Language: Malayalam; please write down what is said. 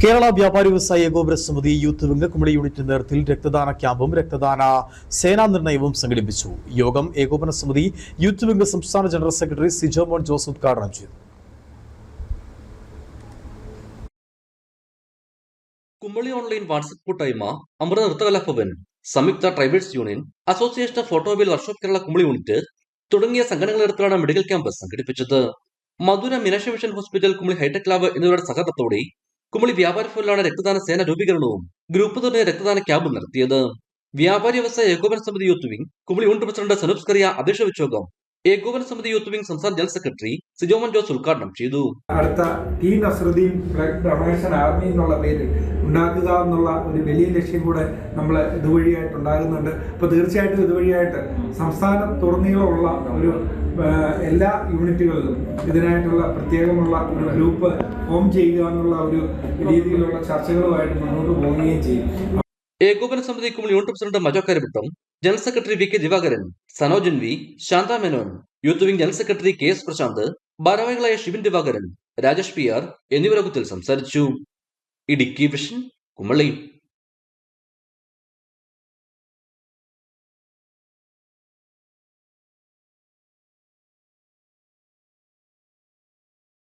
കേരള വ്യാപാരി വ്യവസായ ഏകോപന സമിതി യൂത്ത് വിംഗ് കുമളി യൂണിറ്റ് നേതൃത്വത്തിൽ രക്തദാന ക്യാമ്പും രക്തദാന സേനാ നിർണയവും സംഘടിപ്പിച്ചു. യോഗം ഏകോപന സമിതി യൂത്ത് വിംഗ് സംസ്ഥാന general secretary Sijomon Jose ഉദ്ഘാടനം ചെയ്തു. കുമ്പളി ഓൺലൈൻ വാട്സപ്പ് കൂട്ടായ്മ അമൃത നൃത്തകലാഭവൻ സംയുക്ത tribals union association of workshop Kerala Kumily unit തുടങ്ങിയ സംഘടനകളെടുത്താണ് മെഡിക്കൽ ക്യാമ്പ് സംഘടിപ്പിച്ചത്. Madurai Meenakshi mission hospital Kumily hi tech lab എന്നിവരുടെ സഹകരണത്തോടെ കുമ്പളി വ്യാപാര ഫോറിലാണ് രക്തദാന സേന രൂപീകരണവും. ഗ്രൂപ്പ് തുറന്ന് രക്തദാന ക്യാമ്പും നടത്തിയത്. വ്യാപാരി വ്യവസായ ഏകോപന സമിതി youth wing Kumily unit president Sanoop Scaria അധ്യക്ഷ വെച്ചോകം ഏകോപന സമിതി യൂത്ത് വിംഗ് സംസ്ഥാന ജനറൽ സെക്രട്ടറി സിജോമൻ ജോസ് ഉദ്ഘാടനം ചെയ്തു. അടുത്ത ടി നസറുദ്ദീൻ ഡൊണേഷൻ ആർമി എന്നുള്ള പേര് ഉണ്ടാക്കുക എന്നുള്ള ഒരു വലിയ ലക്ഷ്യം കൂടെ നമ്മൾ ഇതുവഴിയായിട്ട് ഉണ്ടാകുന്നുണ്ട്. അപ്പോൾ തീർച്ചയായിട്ടും ഇതുവഴിയായിട്ട് സംസ്ഥാന തുറന്നീളമുള്ള ഒരു എല്ലാ യൂണിറ്റുകളിലും ഇതിനായിട്ടുള്ള പ്രത്യേകമുള്ള ഒരു ഗ്രൂപ്പ് ഫോം ചെയ്യുക എന്നുള്ള ഒരു രീതിയിലുള്ള ചർച്ചകളുമായിട്ട് മുന്നോട്ട് പോവുകയും ചെയ്യും. ഏകോപന സമിതി Kumily unit president Majo Karavittam general secretary V K Divakaran Sanojan V Shantha Menon youth wing general secretary K S Prashanth ഭാരവാഹികളായ ഷിബിൻ ദിവാകരൻ രാജേഷ് പി ആർ എന്നിവരൊക്കത്തിൽ സംസാരിച്ചു. ഇടുക്കി വിഷൻ കുമളി.